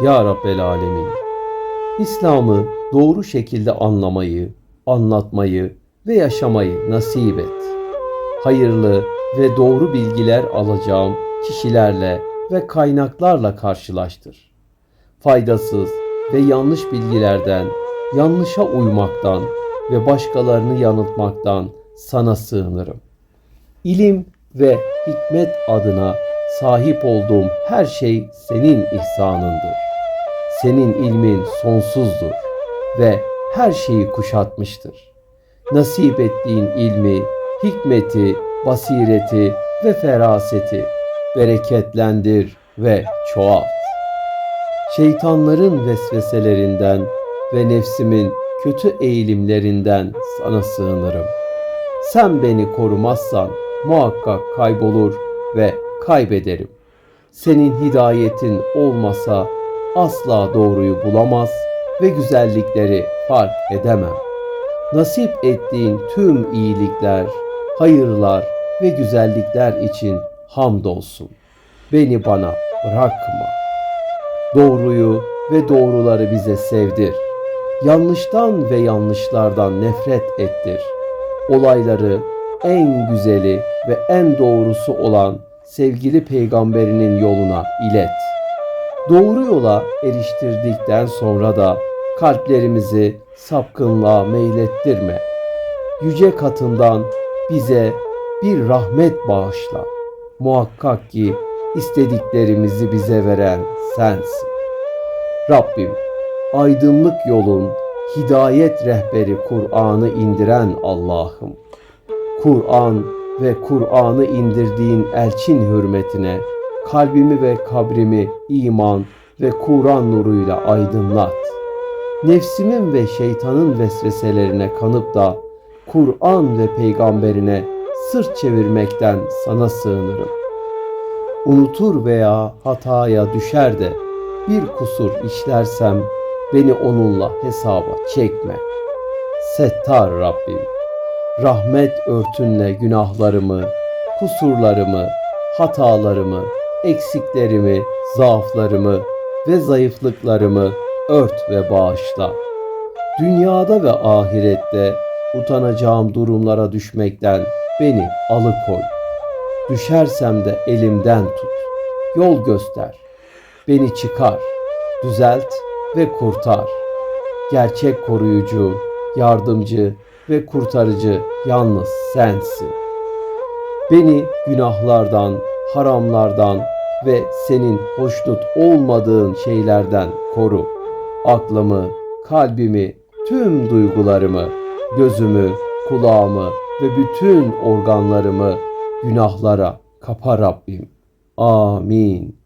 Ya Rabbel Alemin. İslam'ı doğru şekilde anlamayı, anlatmayı ve yaşamayı nasip et. Hayırlı ve doğru bilgiler alacağım kişilerle ve kaynaklarla karşılaştır. Faydasız ve yanlış bilgilerden, yanlışa uymaktan ve başkalarını yanıltmaktan sana sığınırım. İlim ve hikmet adına sahip olduğum her şey senin ihsanındır. Senin ilmin sonsuzdur ve her şeyi kuşatmıştır. Nasip ettiğin ilmi, hikmeti, basireti ve feraseti bereketlendir ve çoğalt. Şeytanların vesveselerinden ve nefsimin kötü eğilimlerinden sana sığınırım. Sen beni korumazsan muhakkak kaybolur ve kaybederim. Senin hidayetin olmasa asla doğruyu bulamaz ve güzellikleri fark edemem. Nasip ettiğin tüm iyilikler, hayırlar ve güzellikler için hamdolsun. Beni bana bırakma. Doğruyu ve doğruları bize sevdir. Yanlıştan ve yanlışlardan nefret ettir. Olayları en güzeli ve en doğrusu olan sevgili peygamberinin yoluna ilet. Doğru yola eriştirdikten sonra da kalplerimizi sapkınlığa meylettirme. Yüce katından bize bir rahmet bağışla. Muhakkak ki istediklerimizi bize veren sensin. Rabbim aydınlık yolun hidayet rehberi Kur'an'ı indiren Allah'ım. Kur'an ve Kur'an'ı indirdiğin elçin hürmetine kalbimi ve kabrimi iman ve Kur'an nuruyla aydınlat. Nefsimin ve şeytanın vesveselerine kanıp da Kur'an ve peygamberine sırt çevirmekten sana sığınırım. Unutur veya hataya düşer de bir kusur işlersem beni onunla hesaba çekme. Settar Rabbim, rahmet örtünle günahlarımı, kusurlarımı, hatalarımı, eksiklerimi, zaaflarımı ve zayıflıklarımı ört ve bağışla. Dünyada ve ahirette utanacağım durumlara düşmekten beni alıkoy. Düşersem de elimden tut. Yol göster. Beni çıkar, düzelt ve kurtar. Gerçek koruyucu, yardımcı ve kurtarıcı yalnız sensin. Beni günahlardan, haramlardan ve senin hoşnut olmadığın şeylerden koru. Aklımı, kalbimi, tüm duygularımı, gözümü, kulağımı ve bütün organlarımı günahlara kapa Rabbim. Amin.